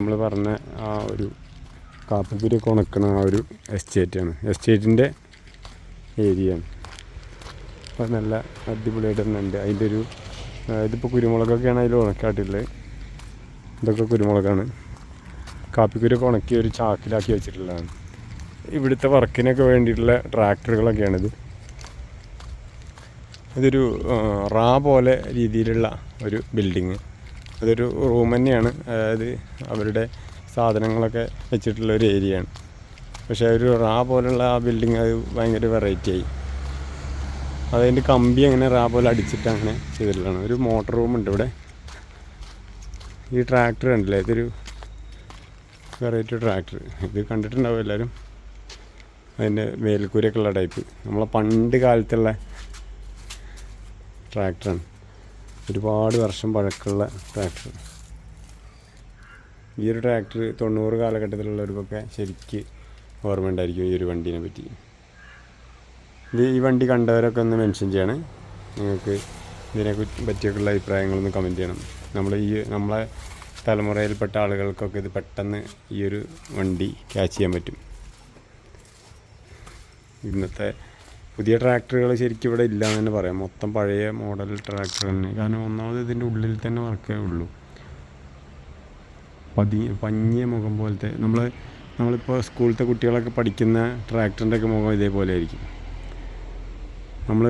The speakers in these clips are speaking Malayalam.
നമ്മൾ പറഞ്ഞ ആ ഒരു കാപ്പിക്കുരിയൊക്കെ ഉണക്കണ ആ ഒരു എസ്റ്റേറ്റാണ് എസ്റ്റേറ്റിന്റെ ഏരിയയാണ് അപ്പോൾ നല്ല അടിപൊളിയായിട്ട് തന്നെ ഉണ്ട്. അതിന്റെ ഒരു ഇതിപ്പോൾ കുരുമുളകൊക്കെയാണ് അതിൽ ഉണക്കാട്ടുള്ളത് ഇതൊക്കെ കുരുമുളകാണ്. കാപ്പിക്കുരൊക്കെ ഉണക്കി ഒരു ചാക്കിലാക്കി വെച്ചിട്ടുള്ളതാണ്. ഇവിടുത്തെ വർക്കിനൊക്കെ വേണ്ടിയിട്ടുള്ള ട്രാക്ടറുകളൊക്കെയാണിത്. ഇതൊരു റാ പോലെ രീതിയിലുള്ള ഒരു ബിൽഡിങ് അതൊരു റൂം തന്നെയാണ്. അതായത് അവരുടെ സാധനങ്ങളൊക്കെ വെച്ചിട്ടുള്ള ഒരു ഏരിയയാണ് പക്ഷേ ഒരു റാ പോലുള്ള ആ ബിൽഡിങ് അത് ഭയങ്കര വെറൈറ്റി ആയി. അതതിന്റെ കമ്പി അങ്ങനെ റാ പോലെ അടിച്ചിട്ട് അങ്ങനെ ചെയ്തിട്ടുള്ളതാണ്. ഒരു മോട്ടർ ഉണ്ട് ഇവിടെ. ഈ ട്രാക്ടർ ഉണ്ടല്ലേ ഇതൊരു വെറൈറ്റി ട്രാക്ടർ ഇത് കണ്ടിട്ടുണ്ടാവും എല്ലാവരും. അതിന്റെ മേൽക്കൂരയൊക്കെ ഉള്ള ടൈപ്പ് നമ്മളെ പണ്ട് കാലത്തുള്ള ട്രാക്ടറാണ് ഒരുപാട് വർഷം പഴക്കമുള്ള ട്രാക്ടർ ഈ ഒരു ട്രാക്ടർ തൊണ്ണൂറ് കാലഘട്ടത്തിലുള്ളവർക്കൊക്കെ ശരിക്ക് ഓർമ്മ ഉണ്ടായിരിക്കും ഈ ഒരു വണ്ടീനെ പറ്റി. ഇത് ഈ വണ്ടി കണ്ടവരൊക്കെ ഒന്ന് മെൻഷൻ ചെയ്യണം. നിങ്ങൾക്ക് ഇതിനെ പറ്റിയൊക്കെയുള്ള അഭിപ്രായങ്ങളൊന്ന് കമന്റ് ചെയ്യണം. നമ്മൾ ഈ നമ്മളെ തലമുറയിൽപ്പെട്ട ആളുകൾക്കൊക്കെ ഇത് പെട്ടെന്ന് ഈ ഒരു വണ്ടി ക്യാച്ച് ചെയ്യാൻ പറ്റും. ഇന്നത്തെ പുതിയ ട്രാക്ടറുകൾ ശരിക്കും ഇവിടെ ഇല്ല എന്ന് തന്നെ പറയാം. മൊത്തം പഴയ മോഡൽ ട്രാക്ടർ തന്നെ. കാരണം ഒന്നാമത് ഇതിന്റെ ഉള്ളിൽ തന്നെ വർക്കേ ഉള്ളൂ. പതി പഞ്ഞിയ മുഖം പോലത്തെ നമ്മൾ നമ്മളിപ്പോൾ സ്കൂളിലത്തെ കുട്ടികളൊക്കെ പഠിക്കുന്ന ട്രാക്ടറിന്റെ ഒക്കെ മുഖം ഇതേപോലെ ആയിരിക്കും. നമ്മൾ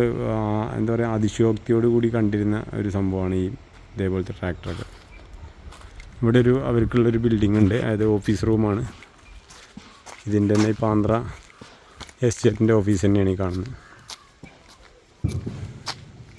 എന്താ പറയുക അതിശയോക്തിയോട് കൂടി കണ്ടിരുന്ന ഒരു സംഭവമാണ് ഈ ഇതേപോലത്തെ ട്രാക്ടറൊക്കെ ഇവിടെ ഒരു അവർക്കുള്ളൊരു ബിൽഡിംഗ് ഉണ്ട്. അതായത് ഓഫീസ് റൂമാണ്. ഇതിന്റെ തന്നെ ഇപ്പോൾ ആന്ധ്ര എസ്റ്റേറ്റിന്റെ ഓഫീസ് തന്നെയാണ് ഈ കാണുന്നത്.